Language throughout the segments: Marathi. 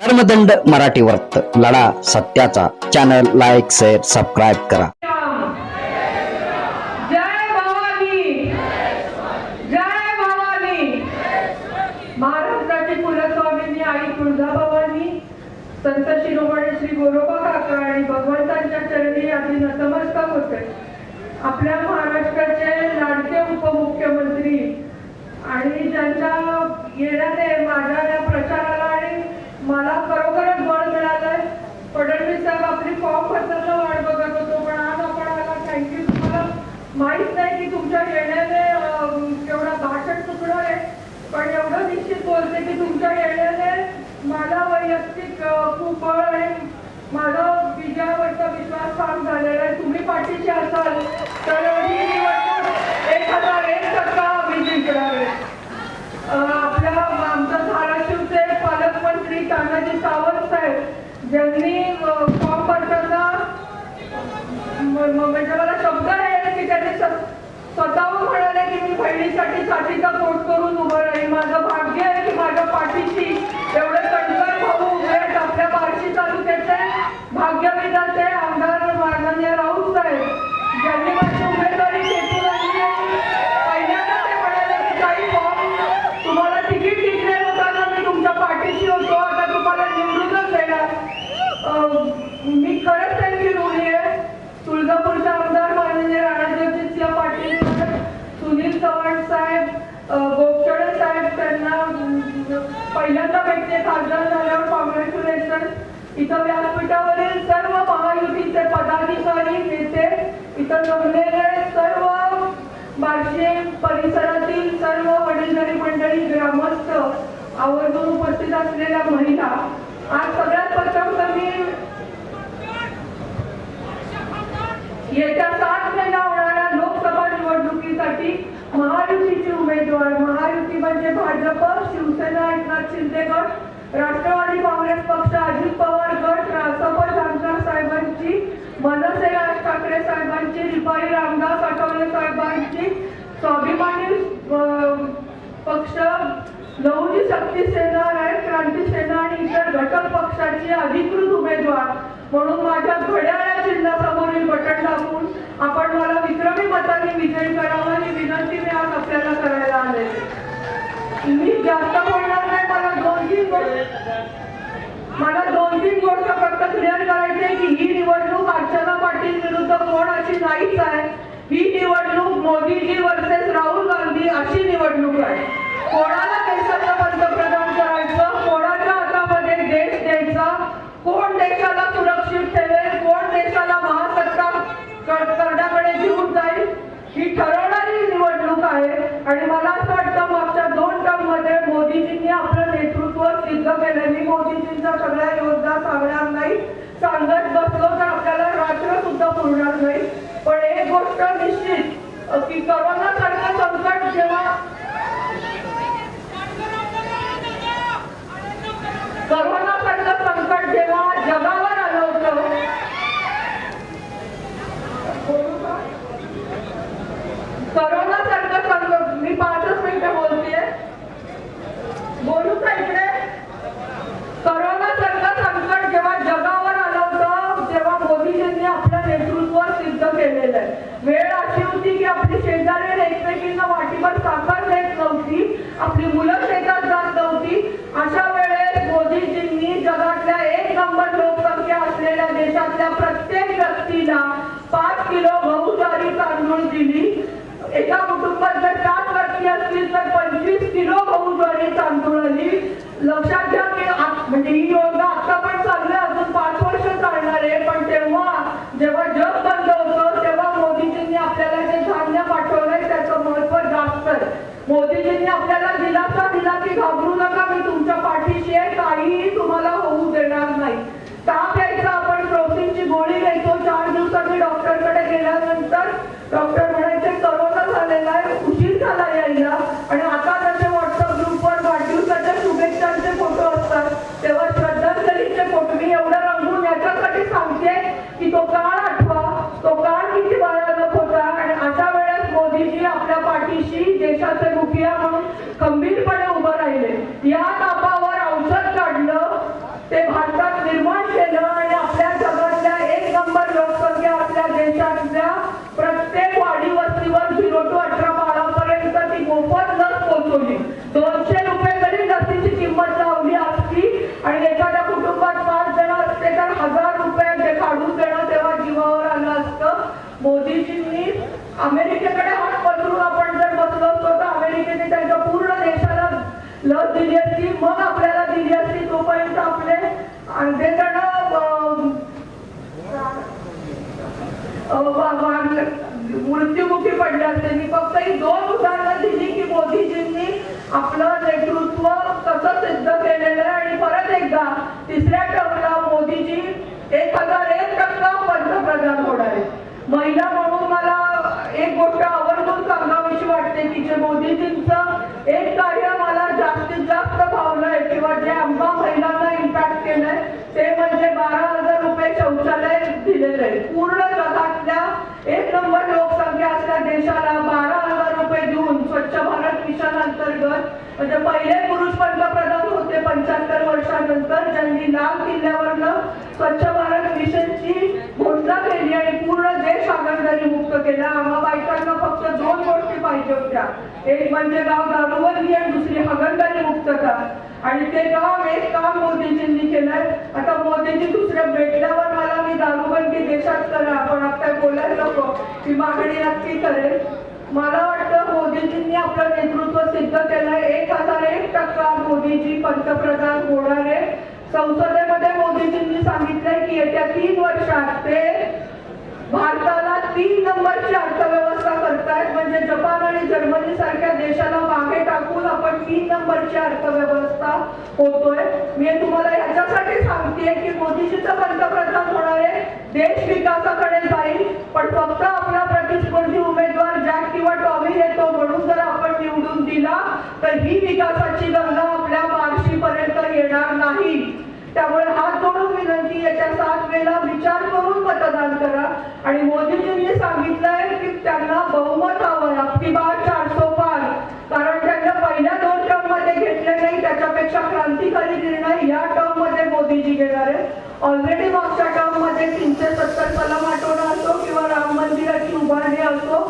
धर्मदंड मराठी वर्त लढा सत्याचा. चॅनल लाईक शेअर सबस्क्राईब करा. जय भवानी. जय भवानी. महाराष्ट्राची कुलस्वामिनी आई तुळजाभवानी संत शिरोमणी श्री गोरोबा काका आणि भगवंतांच्या चरणी आधी नतमस्तक होते आपल्या महाराष्ट्राचे लाडके उपमुख्यमंत्री आणि ज्यांच्या येण्याने माझ्या या प्रचाराला आणि मला खरोखरच बळ मिळालंय फडणवीस साहेब आपली फॉर्म भरताना वाट बघत होतो पण आज आपण आला थँक्यू तुम्हाला माहीत नाही की तुमच्या येण्याने अं, केवढा भाषण चुकलं आहे पण एवढं निश्चित बोलते की तुमच्या येण्याने मला वैयक्तिक खूप बळ आहे. माझा विजयावरचा विश्वास फार झालेला आहे. तुम्ही पाठीशी असाल तर ही निवडणूक एक हजार एक टक्का आम्ही जिंकणार आहे. आपल्या आमच्या धाराशिवचे पालकमंत्री तानाजी सावंत साहेब ज्यांनी फॉर्म भरताना म्हणजे मला शब्द आहे की त्यांनी स्वतःहून म्हणाले की मी बहिणीसाठी साठीचा कोट करून उभं राहील माझं भाग्य आहे की माझ्या पाठीशी एवढे कणकर भाऊ उभे आहेत आपल्या बार्शी तालुक्याचे भाग्यविधाते आमदार माननीय राऊत साहेब ज्यांनी माझी उमेदवारी खेचून आणली आहे पहिल्यांदा ते म्हणाले की काही फॉर्म तुम्हाला तिकीट डिक्लेअर होताना मी तुमच्या पाठीशी होतो आता तुम्हाला निवडूनच देणार अं, मी खरंच त्यांची ऋणी आहे तुळजापूरचे आमदार माननीय राणाजगजितसिंह पाटील सर, सुनील चव्हाण साहेब अं, गोपचडे साहेब त्यांना अं, पहिल्यांदा भेटते खासदार झाल्यावर कॉंग्रॅच्युलेशन इथं व्यासपीठावरील सर्व महायुतीचे पदाधिकारी नेते इथं जमलेले सर्व बार्शी परिसरातील सर्व वडीलधारी मंडळी ग्रामस्थ आवर्जून उपस्थित असलेल्या महिला आज सगळ्यात प्रथम तर मी येत्या सात महिना होणाऱ्या लोकसभा निवडणुकीसाठी महायुतीचे उमेदवार महायुती म्हणजे भाजप शिवसेना एकनाथ शिंदे गट राष्ट्रवादी काँग्रेस पक्ष अजित पवार गट रासप जानकर साहेबांची मनसे राज ठाकरे साहेबांची रिपाई रामदास आठवले साहेबांची स्वाभिमानी पक्ष लहुजी शक्ती सेना रायट क्रांती सेना आणि इतर घटक पक्षाचे अधिकृत उमेदवार. म्हणून माझ्या घड्याळ्या चिन्हासमोरील बटन दाबून आपण मला विक्रमी मताने विजयी करावं ही विनंती मी आज आपल्याला करायला आले मी जास्त बोलणार मला दोन तीन मला दोन तीन गोष्ट फक्त क्लिअर करायचे की ही निवडणूक अर्चना पाटील विरुद्ध कोण अशी नाहीच आहे. ही निवडणूक मोदीजी वर्सेस राहुल गांधी अशी निवडणूक आहे. कोणाला देशाचं पंतप्रधान करायचं? कोणाच्या हातामध्ये देश द्यायचा? कोण देशाला सुरक्षित ठेवेल? कोण देशाला महासत्ता करण्याकडे घेऊन जाईल? ही ठरव निवडणूक आहे आणि मला असं वाटतं मागच्या दोन टर्ममध्ये मोदीजींनी आपलं नेतृत्व सिद्ध केलं मी मोदीजींचा सगळ्या योजना सांगणार नाही सांगत बसलो तर आपल्याला रात्र सुद्धा पुरणार नाही पण एक गोष्ट निश्चित की करोना सारखं संकट जेव्हा करोना सारखं संकट जेव्हा जगावर आलं होतं करोना सारखं संकट मी पाचच मिनिटं बोलतेय बोलू का इकडे करोना सारखं संकट जेव्हा जगावर आलं होतं तेव्हा मोदीजींनी आपलं नेतृत्व सिद्ध केलेलं आहे वेळ अशी होती की आपली शेजारी एकमेकींना वाटीभर देत नव्हती आपली मुलं शेतात जात नव्हती. अशा वेळेस मोदीजींनी जगातल्या एक नंबर लोकसंख्या असलेल्या देशातल्या प्रत्येक व्यक्तीला पाच किलो गहू ज्वारी तांदूळ दिली. एका कुटुंबात जर सात व्यक्ती असतील तर पंचवीस किलो गहू ज्वारी तांदूळ आली. लक्षात घ्या की म्हणजे ही योजना आता देशातल्या प्रत्येक वाडी वस्तीवर झिरो टू अठरा बाळापर्यंत ती मोफत लस पोहोचवली. दोनशे रुपये जरी लसीची किंमत लावली असती आणि एखाद्या कुटुंबात पाच जण असते तर हजार रुपये ते काढून देणं तेव्हा जीवावर आलं असतं. मोदीजींनी अमेरिकेकडे हात पसरून आपण जर बसलो असतो तर अमेरिकेने त्यांच्या पूर्ण देशाला लस दिली असती मग आपल्याला दिली असती तोपर्यंत आपले अंधेजण मृत्युमुखी पडल्या त्यांनी फक्त ही दोन उदाहरणं दिली की मोदीजींनी आपलं नेतृत्व कसं सिद्ध केलेलं आहे आणि परत एकदा तिसऱ्या टर्मला मोदीजी एक हजार एक टक्का पंतप्रधान होणार आहेत. महिला म्हणून मला एक गोष्ट आवर्जून सांगावीशी वाटते की जे मोदीजींचं एक कार्य मला जास्तीत जास्त भावलंय किंवा जे आम्हा महिलांना इम्पॅक्ट केलंय ते म्हणजे बारा हजार रुपये शौचालय दिलेले आहे. पूर्ण जगातल्या एक नंबर लोकसंख्या असल्या देशाला बारा हजार रुपये देऊन स्वच्छ भारत मिशन अंतर्गत म्हणजे पहिले पुरुष पंतप्रधान होते पंच्याहत्तर वर्षानंतर ज्यांनी लाल किल्ल्यावरनं स्वच्छ भारत मिशनची घोषणा केली आणि पूर्ण त्यांनी मुक्त केला. आम्हा बायकांना फक्त दोन गोष्टी पाहिजे होत्या. एक म्हणजे गाव दारूबंदी आणि दुसरी हागणदारी मुक्तता आणि ते काम एक काम मोदीजींनी केलंय. आता मोदीजी दुसऱ्या भेटल्यावर मला मी दारूबंदी देशात करा. आपण आता बोलायला नको. ही मागणी नक्की करेल. मला वाटतं मोदीजींनी आपलं नेतृत्व सिद्ध केलंय. एक हजार एक टक्का मोदीजी पंतप्रधान होणार आहे. संसदेमध्ये मोदीजींनी सांगितलंय की येत्या तीन वर्षात ते भारताला तीन नंबरची अर्थव्यवस्था करतायत. म्हणजे जपान आणि जर्मनी सारख्या देशाला मागे टाकून आपण तीन नंबरची अर्थव्यवस्था होतोय. मी तुम्हाला याच्यासाठी सांगते की मोदीजी तर पंतप्रधान होणार आहे देश विकासाकडे जाईल पण फक्त आपला प्रतिस्पर्धी उमेदवार जॅक किंवा टॉमी येतो म्हणून जर आपण निवडून दिला तर ही विकासाची गंगा आपल्या मार्शीपर्यंत येणार नाही. त्यामुळे विनंती याच्या सात वेळेला विचार करून मतदान करा. आणि मोदीजींनी सांगितलंय की त्यांना बहुमत हवं आपली बार चारसो पार. कारण त्यांना पहिल्या दोन टर्ममध्ये घेतले नाही त्याच्यापेक्षा क्रांतिकारी निर्णय या टर्ममध्ये मोदीजी घेणार आहेत. ऑलरेडी मागच्या टर्ममध्ये तीनशे सत्तर कलम आठवणं असो किंवा राम मंदिराची उभारणी असो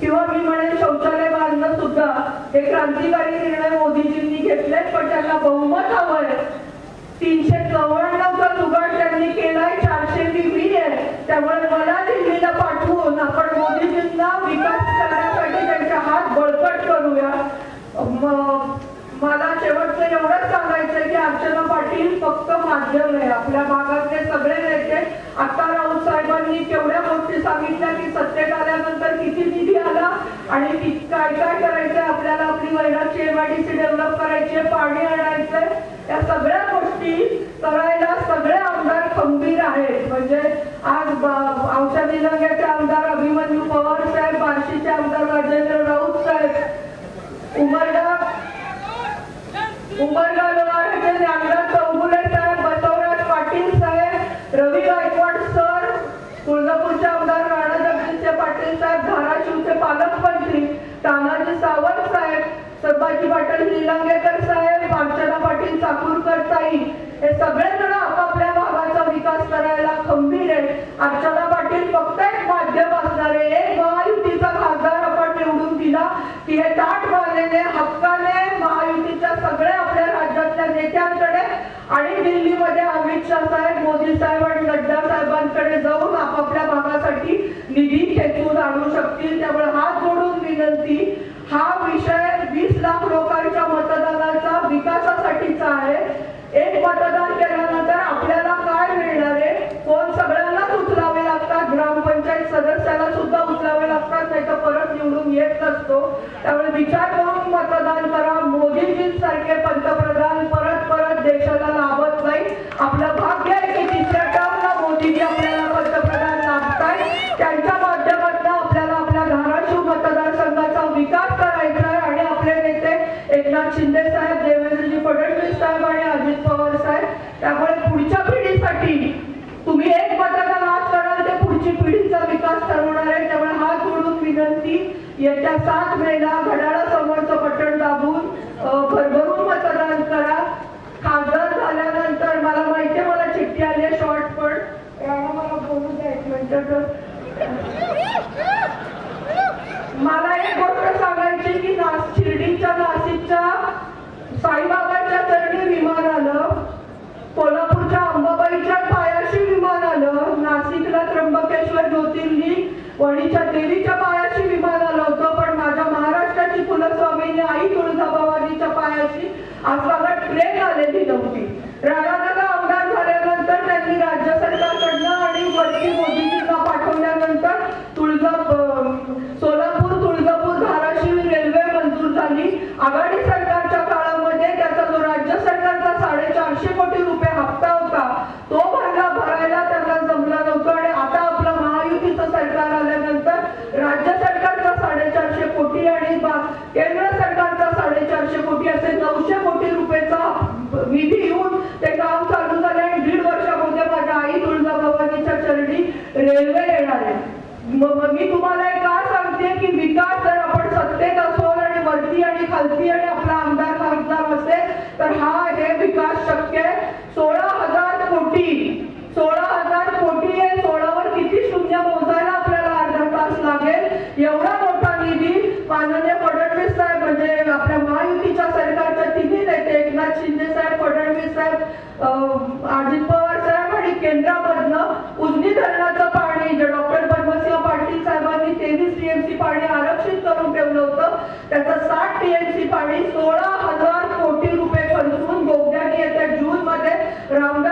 किंवा मी म्हणेन शौचालय बांधणं सुद्धा हे क्रांतिकारी निर्णय मोदीजींनी घेतले पण त्यांना बहुमत हवंय तीनशे चौऱ्याण्णवचा त्यांनी केलाय चारशे मी आहे त्यामुळे मला दिल्लीला पाठवून आपण मोदीजींना विकास करण्यासाठी त्यांचा हात बळकट करूया. मला शेवटचं एवढंच सांगायचंय की अर्चना पाटील फक्त माध्यम आहे. आपल्या भागातले सगळे नेते आता राऊत साहेबांनी केवढ्या गोष्टी सांगितल्या की सत्तेत आल्यानंतर किती निधी आला आणि काय काय करायचंय? आपल्याला आपली वैराची एमआयडीसी डेव्हलप करायची आहे पाणी आणायचंय. या सगळ्या गोष्टी करायला सगळ्या म्हणजे आज ब- औषधी निलंग्याचे आमदार अभिमन्यू पवार साहेब बार्शीचे आमदार राजेंद्र राऊत साहेब उमरगा उमरगा लोहाराचे आमदार चौगुले साहेब बसवराज पाटील साहेब रवी गायकवाड सर तुळजापूरचे आमदार राणा जगदीशचे पाटील साहेब धाराशिवचे पालकमंत्री तानाजी सावंत साहेब संभाजी पाटील निलंगेकर साहेब अर्चना पाटील चाकूरकर ताई हे सगळे जण आपापल्या भागाचा विकास करायला खंबीर आहे अर्चना पाटील फक्त एक माध्यम असणार आहे एक महायुतीचा खासदार आपण निवडून दिला की हे ताट मारलेले हक्काने महायुतीच्या सगळ्या आपल्या राज्यातल्या नेत्यांकडे आणि दिल्लीमध्ये अमित शाह साहेब मोदी साहेब आणि नड्डा साहेबांकडे जाऊन आपापल्या भागासाठी निधी खेचून आणू शकतील. त्यामुळे हात जोडून विनंती हा विषय वीस लाख लोकांच्या मतदानाचा विकासासाठीचा आहे. एक मतदान केल्यानंतर आपल्याला काय मिळणार आहे? कोण सगळ्यांनाच उचलावे लागतात. ग्रामपंचायत सदस्याला सुद्धा उचलावे लागतात नाही तर परत निवडून येत नसतो. त्यामुळे विचार करून मतदान करा. मोदीजींसारखे पंतप्रधान परत आपलं भाग्य आहे की तिसऱ्या टर्मला मोदीजी आपल्याला पंतप्रधान लाभताय त्यांच्या माध्यमातून आपल्याला आपल्या धाराशिव मतदारसंघाचा विकास करायचा आहे आणि आपले नेते एकनाथ शिंदे साहेब देवेंद्रजी फडणवीस साहेब आणि अजित पवार साहेब. त्यामुळे पुढच्या पिढीसाठी तुम्ही एक मतदान आज कराल ते पुढची पिढीचा विकास ठरवणार आहे. त्यामुळे हात जोडून विनंती येत्या सात मेला घड्याळासमोरचं बटन दाबून भरभरून मतदान करा. मला एक गोष्ट सांगायची की नास शिर्डीच्या नाशिकच्या साईबाबाच्या चरणी विमान आलं. कोल्हापूरच्या अंबाबाईच्या पायाशी विमान आलं. नाशिकला त्र्यंबकेश्वर ज्योतिर्लिंग वणीच्या देवीच्या पायाशी विमान आलं होतं. पण माझ्या महाराष्ट्राची कुलस्वामीने आई तुळजाभवानीच्या पायाशी आज envolvimento त्याचा साठ टीएमसी पाणी सोळा हजार कोटी रुपये खर्चून गोगद्यानी येत्या जून मध्ये रामदास